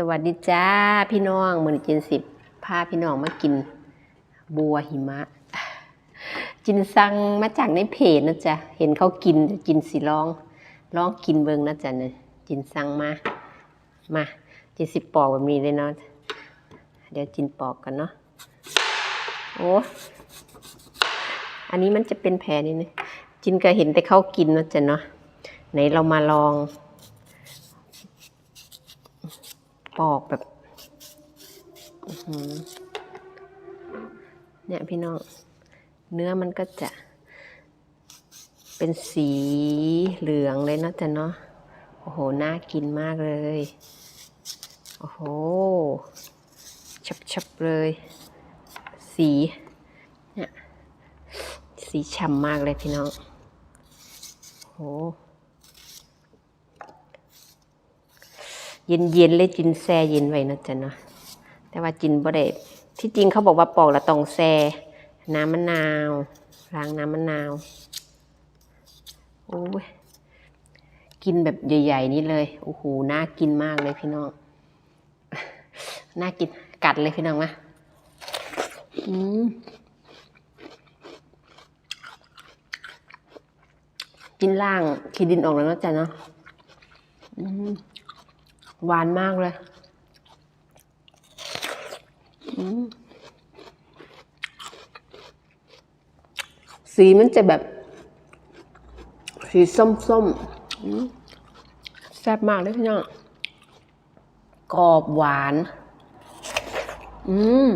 สวัสดีจ้าพี่น้องมือจินสิบพาพี่น้องมากิน บัวหิมะ จินสั่งมาจากในเพจนะจ๊ะเห็นเขากินจินสิลองลองกินเบิงนะจ๊ะเนี่ยจินสั่งมามาจินสิปอกแบบนี้เลยเนาะเดี๋ยวจินปอกกันเนาะโอ้อันนี้มันจะเป็นแผลนี่นะจินก็เห็นแต่เขากินนะจ๊ะเนาะไหนเรามาลอง ปอกแบบเนี่ยพี่น้อง เนื้อมันก็จะเป็นสีเหลืองเลยเนาะจ๊ะเนาะ โอ้โห น่ากินมากเลย โอ้โห ชับๆเลย สี เนี่ย สีฉ่ำมากเลยพี่น้อง โอ้โห เย็นเย็นๆเลยจินแช่เย็นไว้นะจ๊ะเนาะแต่ว่าจินบ่ได้ที่จริงเขาบอกว่าปอกละต้องแช่น้ำมะนาวล้างน้ำมะนาวโอ้ยกินแบบใหญ่ ๆ นี่เลยโอ้โหน่ากินมากเลยพี่น้องน่ากินกัดเลยพี่น้องนะอืมกินล่างขีดินออกแล้วนะจ๊ะเนาะอืม หวานมากเลย สีมันจะแบบ สีส้มๆอืมแซ่บมากเลยพี่น้องกรอบหวาน อืม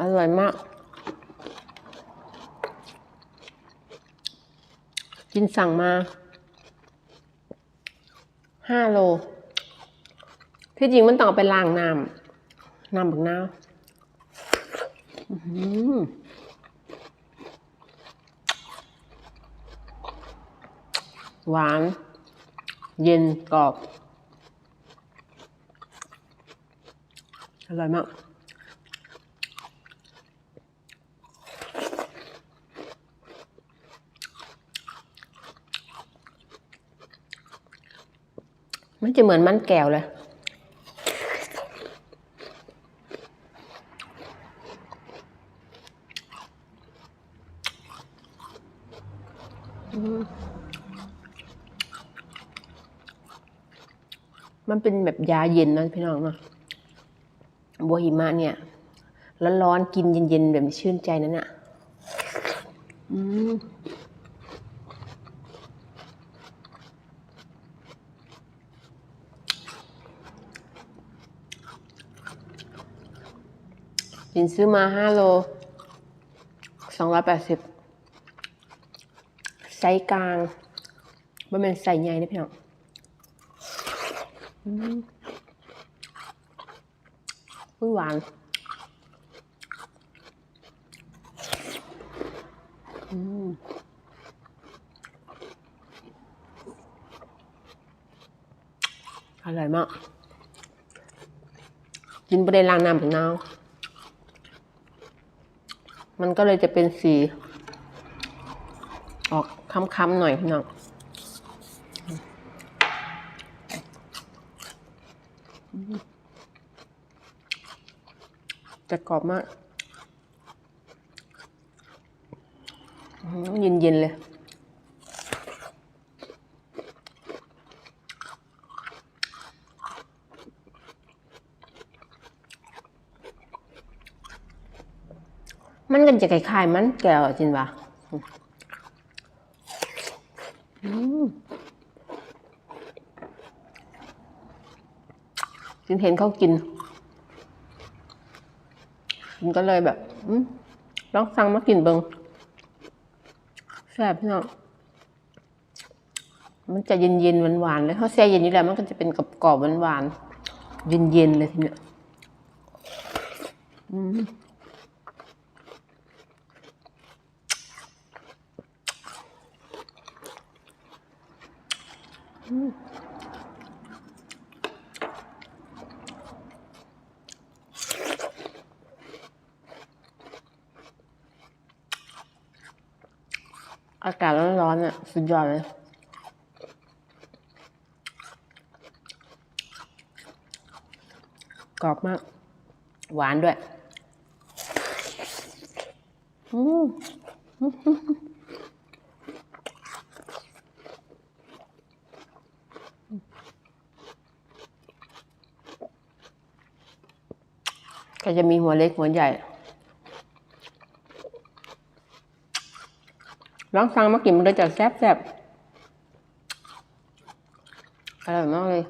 อร่อยมาก จินสั่งมาห้าโล ที่จริงมันต้องไปล้างน้ำน้ำบักนาวหวาน เย็นกรอบ อร่อยมาก มันจะเหมือนมันแก้วเลย มันเป็นแบบยาเย็นนะพี่น้องเนาะบัวหิมะเนี่ยร้อนๆกินเย็นๆแบบชื่นใจนั่นน่ะ อืม จินซื้อมาห้าโลสองร้อยแปดสิบไซส์กลางมันเป็นไซส์ใหญ่นะพี่น้องอืมอุ๊ยหวานอืมอร่อยมากกินไปได้ล้างน้ำถึงนาว มันก็เลยจะเป็นสี ออกค้ำๆหน่อยพี่น้องจะกรอบมากเย็นเย็นๆเลย มันก็จะคล้ายๆมันแก้วจริงปะอืมจินเห็นเขากินจินก็เลยแบบอลองสั่งมากินเบิงแซ่บพี่น้องมันจะเย็นๆหวานๆเลยเขาแช่เย็นนี่แหละมันก็จะเป็นกรอบๆหวานๆเย็นๆเลยทีเนี้ยอืม อากาศร้อนๆอะสุดยอดเลยกรอบมาก หวานด้วย อืม ก็จะมีหัวเล็กหัวใหญ่ ลองสั่งมากินมันเลยจะแซ่บแซ่บอร่อยมากเลย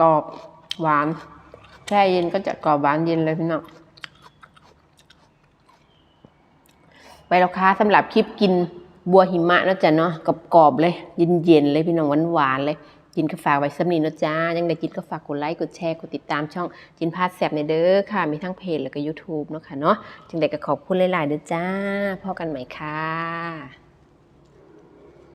กรอบหวานแช่เย็นก็จะกรอบหวานเย็นเลยพี่น้องไปแล้วค่ะสำหรับคลิปกินบัวหิมะนะจ๊ะเนาะกรอบๆเลย เย็นๆเลยพี่น้องหวานๆเลย กินก็ฝากไว้สำนีนะจ๊ะยังได้กินก็ฝากกดไลค์กดแชร์กดติดตามช่องจินพาสแสบในเด้อค่ะ มีทั้งเพจแล้วก็ YouTube เนาะค่ะเนาะจึงได้ก็ขอบคุณหลายๆเด้อจ้าพอกันใหม่ค่ะ